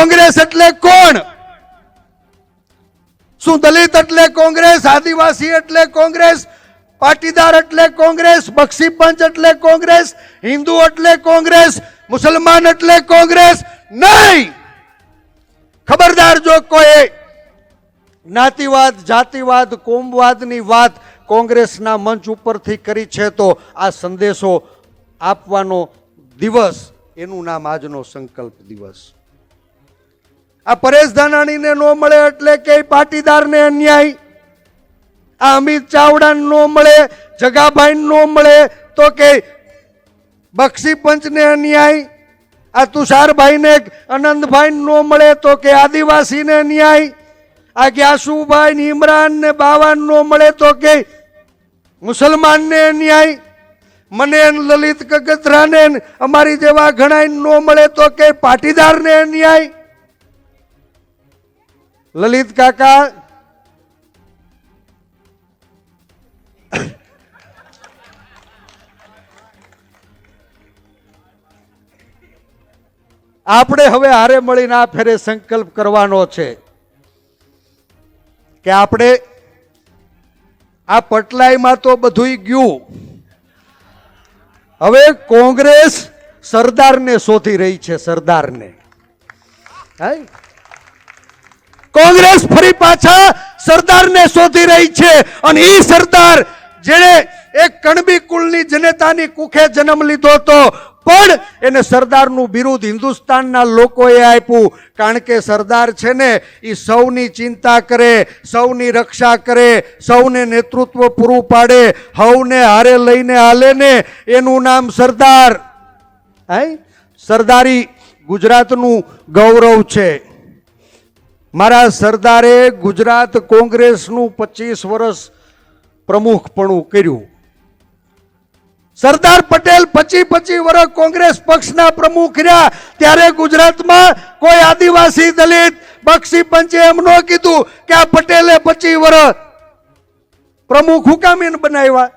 કોંગ્રેસ એટલે કોણ? શું દલિત એટલે કોંગ્રેસ, આદિવાસી એટલે કોંગ્રેસ, પાટીદાર એટલે કોંગ્રેસ, બક્ષી પંચ એટલે કોંગ્રેસ, હિન્દુ એટલે કોંગ્રેસ, મુસલમાન એટલે કોંગ્રેસ? નહીં! ખબરદાર જો કોઈ જ્ઞાતિવાદ, જાતિવાદ, કોમવાદની વાત કોંગ્રેસના મંચ ઉપરથી કરી છે તો આ સંદેશો આપવાનો દિવસ, એનું નામ આજનો સંકલ્પ દિવસ. આ પરેશ ધાનાણીને ન મળે એટલે કે પાટીદારને અન્યાય. આ અમિત ચાવડાને ન મળે, જગાભાઈને ન મળે, તો કે બક્ષી પંચને અન્યાય. આ તુષારભાઈને આનંદભાઈ ન મળે, તો કે આદિવાસીને અન્યાય. આ ગ્યાસુભાઈ ને ઇમરાન ને બાવાન નો મળે, તો કે મુસલમાનને અન્યાય. મને લલિત કગતરાને અમારી જેવા ઘણા નો મળે, તો કે પાટીદારને ન્યાય લલિત કાકા. આપણે હવે હારે મળીને આ ફેરે સંકલ્પ કરવાનો છે કે આપણે આ પટલાઈમાં તો બધુંય ગયું. હવે કોંગ્રેસ સરદારને શોધી રહી છે, સરદારને. હે? કોંગ્રેસ ફરી પાછા સરદારને શોધી રહી છે. અને ઈ સરદાર જેણે એક કણબી કુળની જનતાની કુખે જન્મ લીધો હતો. પણ એને સરદારનું બિરુદ હિન્દુસ્તાનના લોકોએ આપ્યું. કારણ કે સરદાર છે ને એ સૌની ચિંતા કરે, સૌની રક્ષા કરે, સૌને નેતૃત્વ પૂરું પાડે, હવને હારે લઈને હાલે ને, એનું નામ સરદાર. હે? સરદારી ગુજરાતનું ગૌરવ છે. મારા સરદારે ગુજરાત કોંગ્રેસનું પચીસ વર્ષ પ્રમુખપણું કર્યું. સરદાર પટેલ પચી પચી વર્ષ કોંગ્રેસ પક્ષના પ્રમુખ રહ્યા. ત્યારે ગુજરાતમાં કોઈ આદિવાસી દલિત બક્ષી પંચે એમ ન કીધું કે આ પટેલે પચી વર્ષ પ્રમુખ હુકામીન બનાવ્યા.